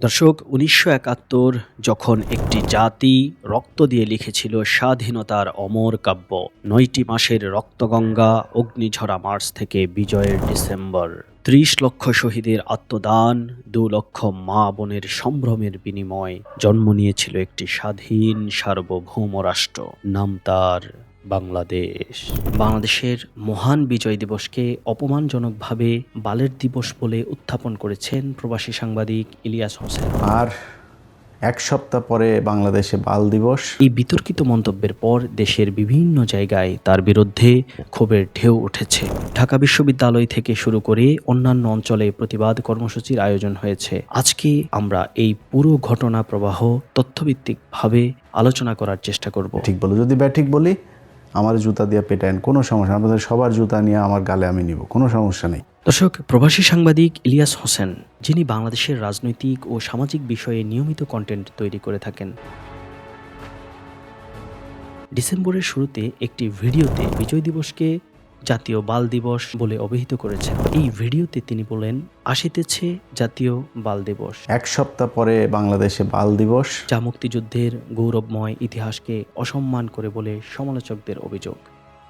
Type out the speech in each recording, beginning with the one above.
দর্শক, উনিশশো একাত্তর যখন একটি জাতি রক্ত দিয়ে লিখেছিল স্বাধীনতার অমর কাব্য, নয়টি মাসের রক্তগঙ্গা, অগ্নিঝরা মার্চ থেকে বিজয়ের ডিসেম্বর। ত্রিশ লক্ষ শহীদের আত্মদান, দু লক্ষ মা বোনের সম্ভ্রমের বিনিময় জন্ম নিয়েছিল একটি স্বাধীন সার্বভৌম রাষ্ট্র, নাম তার বাংলাদেশ। বাংলাদেশের মহান বিজয় দিবসকে অপমানজনকভাবে বালের দিবস বলে উত্থাপন করেছেন প্রবাসী সাংবাদিক ইলিয়াস হোসেন। আর এক সপ্তাহ পরে বাংলাদেশে বাল দিবস। এই বিতর্কিত মন্তব্যের পর দেশের বিভিন্ন জায়গায় তার বিরুদ্ধে ক্ষোভের ঢেউ উঠেছে। ঢাকা বিশ্ববিদ্যালয় থেকে শুরু করে অন্যান্য অঞ্চলে প্রতিবাদ কর্মসূচির আয়োজন হয়েছে। আজকে আমরা এই পুরো ঘটনা প্রবাহ তথ্যভিত্তিকভাবে আলোচনা করার চেষ্টা করব। ঠিক বলো যদি ব্যাঠিক বলি আমার জুতা দিয়ে পেটায়ন কোনো সমস্যা। আপনাদের সবার জুতা নিয়ে আমার গালে আমি নিব, কোনো সমস্যা নেই দর্শক, প্রবাসী সাংবাদিক ইলিয়াস হোসেন, যিনি বাংলাদেশের রাজনৈতিক ও সামাজিক বিষয়ে নিয়মিত কন্টেন্ট তৈরি করে থাকেন ডিসেম্বরের শুরুতে একটি ভিডিওতে বিজয় দিবসকে জাতীয় বাল দিবস বলে অভিহিত করেছেন। এই ভিডিওতে তিনি বলেন আসিতেছে জাতীয় বাল দিবস। এক সপ্তাহ পরে বাংলাদেশে বাল দিবস। যা মুক্তিযুদ্ধের গৌরবময় ইতিহাসকে অসম্মান করে বলে সমালোচকদের অভিযোগ।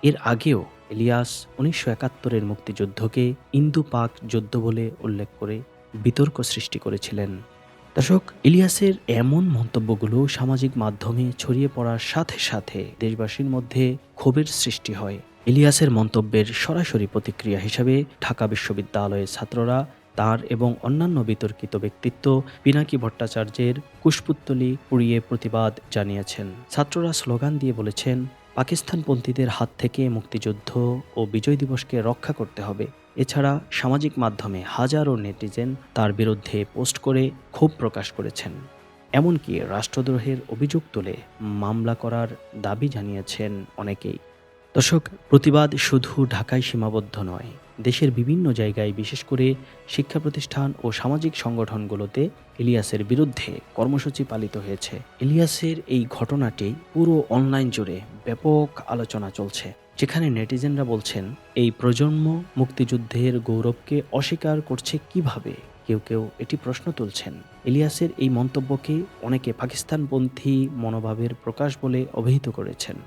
এর আগেও ইলিয়াস উনিশশো একাত্তরের মুক্তিযুদ্ধকে ইন্দু পাক যুদ্ধ বলে উল্লেখ করে বিতর্ক সৃষ্টি করেছিলেন। দর্শক ইলিয়াসের এমন মন্তব্যগুলো সামাজিক মাধ্যমে ছড়িয়ে পড়ার সাথে সাথে দেশবাসীর মধ্যে ক্ষোভের সৃষ্টি হয়। ইলিয়াসের মন্তব্যের সরাসরি প্রতিক্রিয়া হিসাবে ঢাকা বিশ্ববিদ্যালয়ের ছাত্ররা তার এবং অন্যান্য বিতর্কিত ব্যক্তিত্ব পিনাকি ভট্টাচার্যের কুশপুত্তলি পুড়িয়ে প্রতিবাদ জানিয়েছেন। ছাত্ররা স্লোগান দিয়ে বলেছেন, পাকিস্তানপন্থীদের হাত থেকে মুক্তিযুদ্ধ ও বিজয় দিবসকে রক্ষা করতে হবে। এছাড়া সামাজিক মাধ্যমে হাজারো নেটিজেন তার বিরুদ্ধে পোস্ট করে ক্ষোভ প্রকাশ করেছেন। এমনকি রাষ্ট্রদ্রোহের অভিযোগ তুলে মামলা করার দাবি জানিয়েছেন অনেকেই। দর্শক, প্রতিবাদ শুধু ঢাকায় সীমাবদ্ধ নয়। দেশের বিভিন্ন জায়গায় বিশেষ করে শিক্ষা প্রতিষ্ঠান ও সামাজিক সংগঠনগুলোতে ইলিয়াসের বিরুদ্ধে কর্মসূচি পালিত হয়েছে। ইলিয়াসের এই ঘটনাটি পুরো অনলাইন জুড়ে ব্যাপক আলোচনা চলছে। যেখানে নেটিজেনরা বলছেন, এই প্রজন্ম মুক্তিযুদ্ধের গৌরবকে অস্বীকার করছে কীভাবে? কেউ কেউ এটি প্রশ্ন তুলছেন। ইলিয়াসের এই মন্তব্যকে অনেকে পাকিস্তানপন্থী মনোভাবের প্রকাশ বলে অভিহিত করেছেন।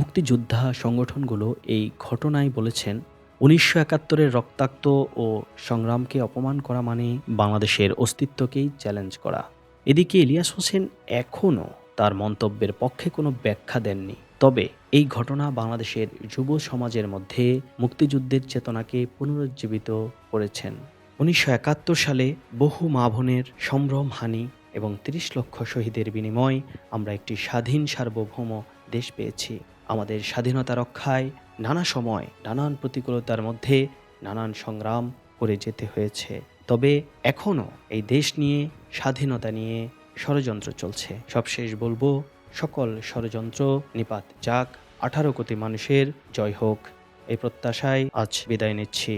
মুক্তিযোদ্ধা সংগঠনগুলো এই ঘটনায় বলেছেন, উনিশশো একাত্তরের রক্তাক্ত ও সংগ্রামকে অপমান করা মানে বাংলাদেশের অস্তিত্বকেই চ্যালেঞ্জ করা। এদিকে ইলিয়াস হোসেন এখনও তার মন্তব্যের পক্ষে কোনো ব্যাখ্যা দেননি। তবে এই ঘটনা বাংলাদেশের যুব সমাজের মধ্যে মুক্তিযুদ্ধের চেতনাকে পুনরুজ্জীবিত করেছেন। উনিশশো একাত্তর সালে বহু মা বোনের সম্ভ্রম হানি এবং তিরিশ লক্ষ শহীদের বিনিময় আমরা একটি স্বাধীন সার্বভৌম দেশ পেয়েছি। আমাদের স্বাধীনতা রক্ষায় নানা সময় নানান প্রতিকূলতার মধ্যে নানান সংগ্রাম করে যেতে হয়েছে। তবে এখনও এই দেশ নিয়ে, স্বাধীনতা নিয়ে ষড়যন্ত্র চলছে। সবশেষ বলব, সকল ষড়যন্ত্র নিপাত যাক। আঠারো কোটি মানুষের জয় হোক। এই প্রত্যাশায় আজ বিদায় নিচ্ছি।